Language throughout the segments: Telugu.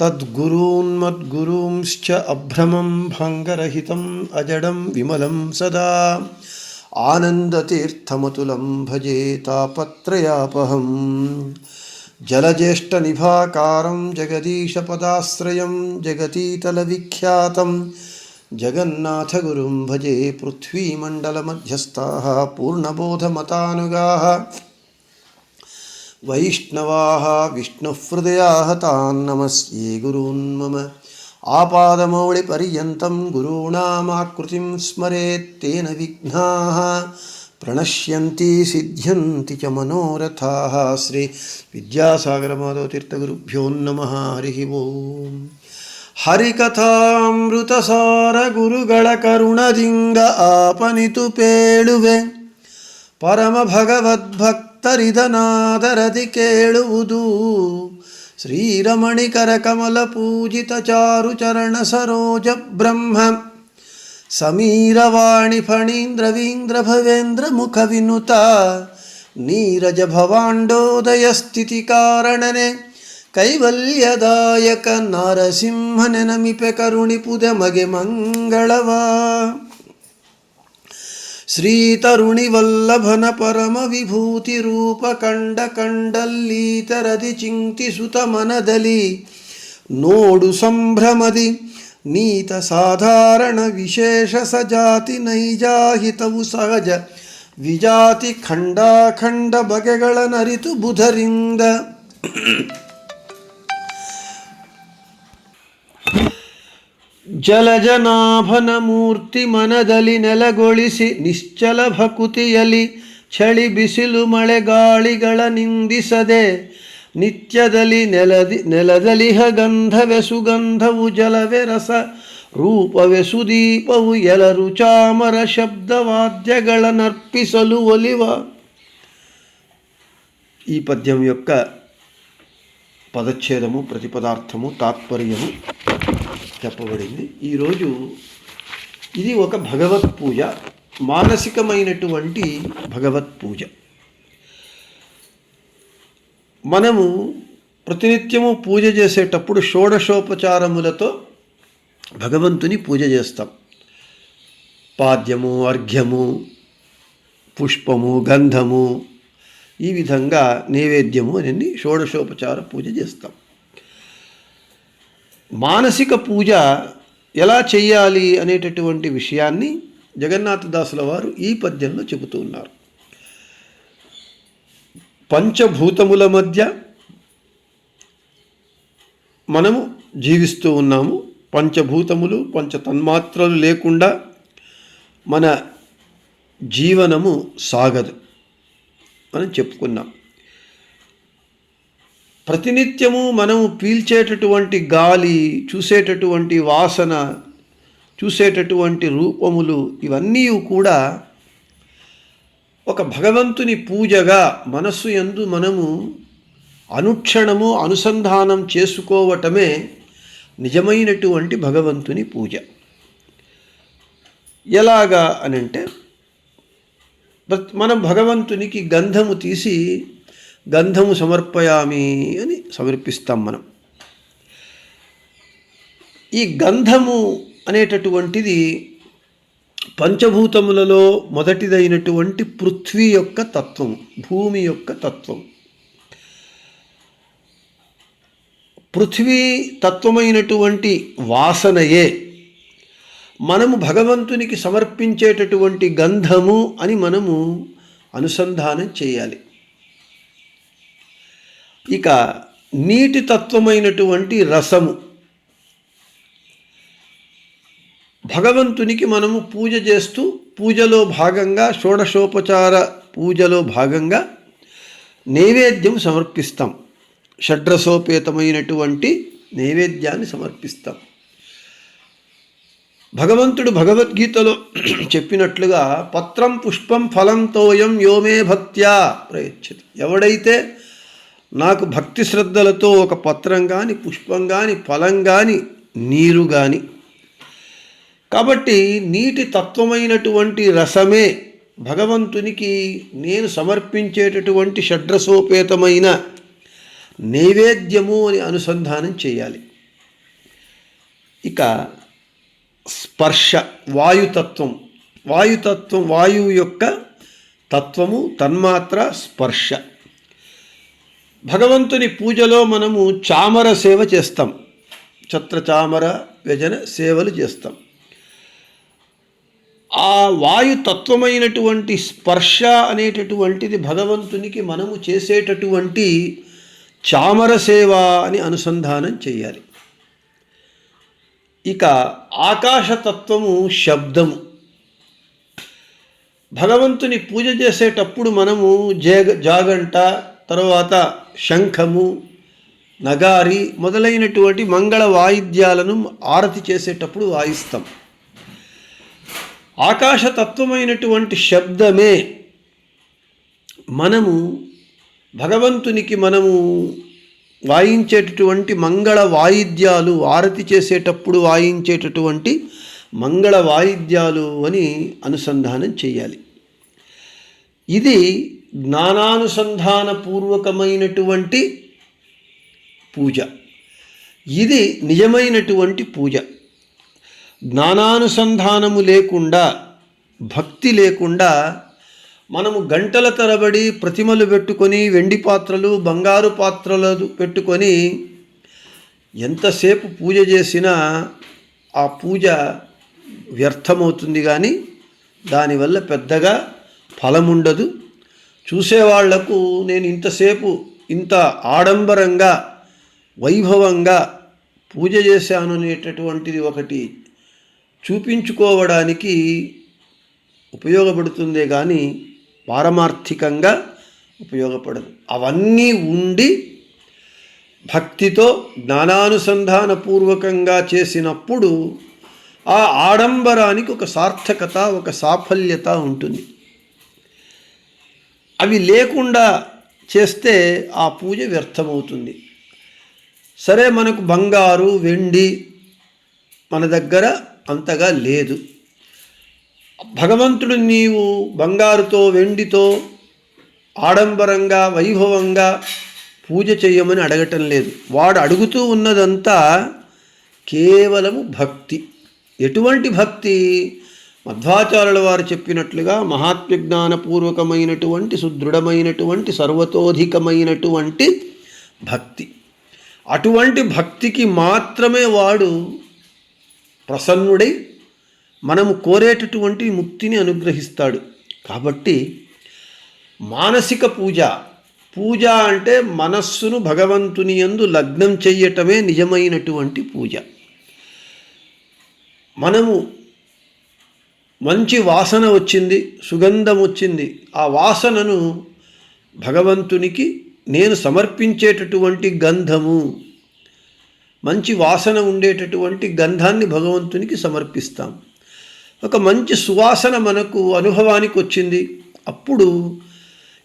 तद्गुरून्मद्गुरूंश्च अभ्रमं भङ्गरहितम् अजडं विमलं सदा। आनन्दतीर्थमतुलं भजे तापत्रयापहम्। जलज्येष्ठनिभाकारं जगदीशपदाश्रयं जगतीतलविख्यातं जगन्नाथगुरुं भजे पृथ्वीमण्डलमध्यस्थाः पूर्णबोधमतानुगाः। वैष्णवाः विष्णुहृदयाः तान् नमस्ये गुरून् मम आपादमौलिपर्यन्तं गुरूणामाकृतिं स्मरेत् तेन विघ्नाः प्रणश्यन्ति सिद्ध्यन्ति च मनोरथाः श्री विद्यासागरमाधवतीर्थगुरुभ्यो नमः हरिः ओम् ಹರಿಕಥಾಮೃತಸಾರ ಗುರುಗಳ ಕರುಣದಿಂದ ಆಪನಿತು ಪೇಳುವೆ ಪರಮ ಭಗವದ್ಭಕ್ತರಿದನಾದರದಿ ಕೇಳುವುದು. ಶ್ರೀರಮಣಿಕರ ಕಮಲ ಪೂಜಿತ ಚಾರು ಚರಣ ಸರೋಜ ಬ್ರಹ್ಮ. ಸಮೀರವಾಣಿ ಫಣೀಂದ್ರವೀಂದ್ರ ಭವೇಂದ್ರ ಮುಖ ವಿನುತ ನೀರಜ ಭವಾಂಡೋದಯ ಸ್ಥಿತಿ ಕಾರಣನೆ. ಕೈವಲ್ಯದಾಯಕ ನರಸಿಂಹನೆ ನಮಿಪೆ ಕರುಣಿಪುದೆ ಮಗೆ ಮಂಗಳವಾ. ಶ್ರೀತರುಣಿವಲ್ಲಭನ ಪರಮ ವಿಭೂತಿ ರೂಪ ಕಂಡ ಕಂಡಲ್ಲೀತರದಿ ಚಿಂತಿಸುತ ಮನದಲ್ಲಿ ನೋಡು ಸಂಭ್ರಮದಿ, ನೀತ ಸಾಧಾರಣ ವಿಶೇಷ ಸಜಾತಿ ನೈಜಾಹಿತವು ಸಹಜ. ವಿಜಾತಿ ಖಂಡಾಖಂಡ ಬಗೆಗಳ ನರಿತು ಬುಧರಿಂದ. ಜಲಜನಾಭನ ಮೂರ್ತಿ ಮನದಲ್ಲಿ ನೆಲಗೊಳಿಸಿ ನಿಶ್ಚಲ ಭಕುತಿಯಲಿ ಚಳಿ ಬಿಸಿಲು ಮಳೆಗಾಳಿಗಳ ನಿಂದಿಸದೆ ನಿತ್ಯದಲ್ಲಿ ನೆಲದಿ ನೆಲದಲಿಹ ಗಂಧವೆ ಸುಗಂಧವು ಜಲವೆ ರಸ, ರೂಪವೆ ಸುದೀಪವು ಎಲರು ಚಾಮರ ಶಬ್ದವಾದ್ಯಗಳ ನರ್ಪಿಸಲು ಒಲಿವ. ಈ ಪದ್ಯಂ ಯೊಕ್ಕ ಪದಚ್ಛೇದಮು ಪ್ರತಿಪದಾರ್ಥಮು ತಾತ್ಪರ್ಯವು చెప్పబడింది. ఈరోజు ఇది ఒక భగవత్ పూజ మానసికమైనటువంటి భగవత్ పూజ. మనము ప్రతినిత్యము పూజ చేసేటప్పుడు షోడశోపచారములతో భగవంతుని పూజ చేస్తాం. పాద్యము అర్ఘ్యము పుష్పము గంధము ఈ విధంగా నైవేద్యము అని షోడశోపచార పూజ చేస్తాం. మానసిక పూజ ఎలా చేయాలి అనేటటువంటి విషయాన్ని జగన్నాథదాసుల వారు ఈ పద్యంలో చెబుతూ ఉన్నారు. పంచభూతముల మధ్య మనము జీవిస్తూ ఉన్నాము. పంచభూతములు పంచ తన్మాత్రలు లేకుండా మన జీవనము సాగదు మనం చెప్పుకున్నాం. ప్రతినిత్యము మనము పీల్చేటటువంటి గాలి చూసేటటువంటి వాసన చూసేటటువంటి రూపములు ఇవన్నీ కూడా ఒక భగవంతుని పూజగా మనస్సు ఎందు మనము అనుక్షణము అనుసంధానం చేసుకోవటమే నిజమైనటువంటి భగవంతుని పూజ. ఎలాగా అనంటే మనం భగవంతునికి గంధము తీసి గంధము సమర్పయామి అని సమర్పిస్తాం మనం. ఈ గంధము అనేటటువంటిది పంచభూతములలో మొదటిదైనటువంటి పృథ్వీ యొక్క తత్వం భూమి యొక్క తత్వం. పృథ్వీ తత్వమైనటువంటి వాసనయే మనము భగవంతునికి సమర్పించేటటువంటి గంధము అని మనము అనుసంధానం చేయాలి. ఇక నీటి తత్వమైనటువంటి రసము. భగవంతునికి మనము పూజ చేస్తూ పూజలో భాగంగా షోడశోపచార పూజలో భాగంగా నైవేద్యం సమర్పిస్తాం. షడ్రసోపేతమైనటువంటి నైవేద్యాన్ని సమర్పిస్తాం. భగవంతుడు భగవద్గీతలో చెప్పినట్లుగా పత్రం పుష్పం ఫలం తోయం యోమే భక్త్యా ప్రయచ్చతి ఎవడైతే నాకు భక్తి శ్రద్ధలతో ఒక పత్రం కానీ పుష్పం కానీ ఫలం కానీ నీరు కానీ కాబట్టి నీటి తత్వమైనటువంటి రసమే భగవంతునికి నేను సమర్పించేటటువంటి షడ్రసోపేతమైన నైవేద్యము అని అనుసంధానం చేయాలి. ఇక స్పర్శ వాయుతత్వం. వాయుతత్వం వాయువు యొక్క తత్వము తన్మాత్ర స్పర్శ. భగవంతుని పూజలో మనము చామర సేవ చేస్తాం. ఛత్రచామర వ్యజన సేవలు చేస్తాం. ఆ వాయుతత్వమైనటువంటి స్పర్శ అనేటటువంటిది భగవంతునికి మనము చేసేటటువంటి చామర సేవ అని అనుసంధానం చేయాలి. ఇక ఆకాశతత్వము శబ్దము. భగవంతుని పూజ చేసేటప్పుడు మనము జేగ జాగంట తర్వాత శంఖము నగారి మొదలైనటువంటి మంగళ వాయిద్యాలను ఆరతి చేసేటప్పుడు వాయిస్తాం. ఆకాశతత్వమైనటువంటి శబ్దమే మనము భగవంతునికి మనము వాయించేటటువంటి మంగళ వాయిద్యాలు ఆరతి చేసేటప్పుడు వాయించేటటువంటి మంగళ వాయిద్యాలు అని అనుసంధానం చేయాలి. ఇది జ్ఞానానుసంధాన పూర్వకమైనటువంటి పూజ. ఇది నిజమైనటువంటి పూజ. జ్ఞానానుసంధానము లేకుండా భక్తి లేకుండా మనము గంటల తరబడి ప్రతిమలు పెట్టుకొని వెండి పాత్రలు బంగారు పాత్రలు పెట్టుకొని ఎంతసేపు పూజ చేసినా ఆ పూజ వ్యర్థమవుతుంది కానీ దానివల్ల పెద్దగా ఫలముండదు. చూసేవాళ్ళకు నేను ఇంతసేపు ఇంత ఆడంబరంగా వైభవంగా పూజ చేశాను అనేటటువంటిది ఒకటి చూపించుకోవడానికి ఉపయోగపడుతుందే కానీ పారమార్థికంగా ఉపయోగపడదు. అవన్నీ ఉండి భక్తితో జ్ఞానానుసంధాన పూర్వకంగా చేసినప్పుడు ఆ ఆడంబరానికి ఒక సార్థకత ఒక సాఫల్యత ఉంటుంది. అవి లేకుండా చేస్తే ఆ పూజ వ్యర్థమవుతుంది. సరే మనకు బంగారు వెండి మన దగ్గర అంతగా లేదు. భగవంతుడు నీవు బంగారుతో వెండితో ఆడంబరంగా వైభవంగా పూజ చేయమని అడగటం లేదు. వాడు అడుగుతూ ఉన్నదంతా కేవలము భక్తి. ఎటువంటి భక్తి? మధ్వాచార్యుల వారు చెప్పినట్లుగా మహాత్మజ్ఞానపూర్వకమైనటువంటి సుదృఢమైనటువంటి సర్వతోధికమైనటువంటి భక్తి. అటువంటి భక్తికి మాత్రమే వాడు ప్రసన్నుడై మనము కోరేటటువంటి ముక్తిని అనుగ్రహిస్తాడు. కాబట్టి మానసిక పూజ పూజ అంటే మనస్సును భగవంతుని యందు లగ్నం చెయ్యటమే నిజమైనటువంటి పూజ. మనము మంచి వాసన వచ్చింది సుగంధం వచ్చింది. ఆ వాసనను భగవంతునికి నేను సమర్పించేటటువంటి గంధము. మంచి వాసన ఉండేటటువంటి గంధాన్ని భగవంతునికి సమర్పిస్తాం. ఒక మంచి సువాసన మనకు అనుభవానికి వచ్చింది. అప్పుడు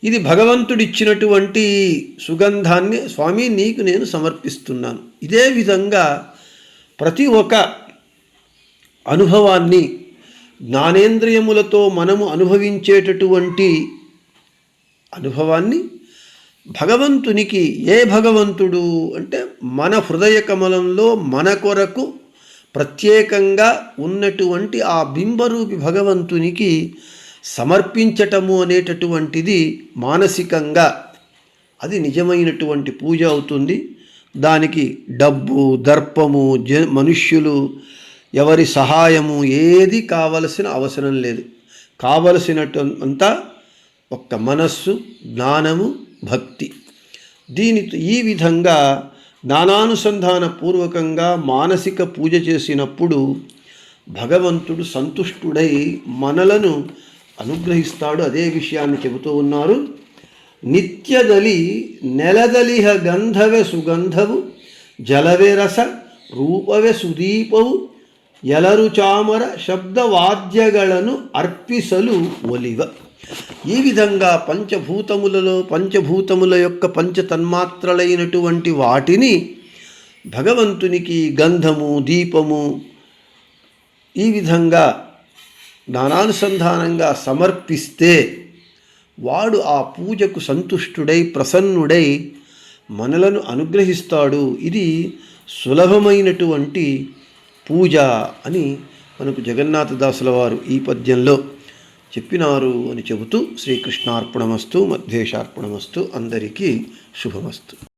ఇది భగవంతుడిచ్చినటువంటి సుగంధాన్ని స్వామి నీకు నేను సమర్పిస్తున్నాను. ఇదే విధంగా ప్రతి ఒక్క అనుభవాన్ని జ్ఞానేంద్రియములతో మనము అనుభవించేటటువంటి అనుభవాన్ని భగవంతునికి ఏ భగవంతుడు అంటే మన హృదయ కమలంలో మన కొరకు ప్రత్యేకంగా ఉన్నటువంటి ఆ బింబరూపి భగవంతునికి సమర్పించటము అనేటటువంటిది మానసికంగా అది నిజమైనటువంటి పూజ అవుతుంది. దానికి డబ్బు దర్పము జ మనుష్యులు ఎవరి సహాయము ఏది కావలసిన అవసరం లేదు. కావలసినట్టు అంతా ఒక్క మనస్సు జ్ఞానము భక్తి. దీనితో ఈ విధంగా జ్ఞానానుసంధాన పూర్వకంగా మానసిక పూజ చేసినప్పుడు భగవంతుడు సంతుష్టుడై మనలను అనుగ్రహిస్తాడు. అదే విషయాన్ని చెబుతూ ఉన్నారు. నిత్యదలి నెలదలిహ గంధవ సుగంధవు జలవే రస రూపవే సుదీపవు ఎలరుచామర ಚಾಮರ శబ్దవాద్యಗಳನ್ನು అర్పిసలు ఒలివ. ఈ విధంగా పంచభూతములలో పంచభూతముల యొక్క పంచతన్మాత్రలైనటువంటి వాటిని భగవంతునికి గంధము దీపము ఈ విధంగా నానానుసంధానంగా సమర్పిస్తే వాడు ఆ పూజకు సంతుష్టుడై ప్రసన్నుడై మనలను అనుగ్రహిస్తాడు. ఇది సులభమైనటువంటి పూజ అని మనకు జగన్నాథదాసుల వారు ఈ పద్యంలో చెప్పినారు అని చెబుతూ శ్రీకృష్ణార్పణమస్తు మధ్యేశార్పణమస్తు అందరికీ శుభమస్తు.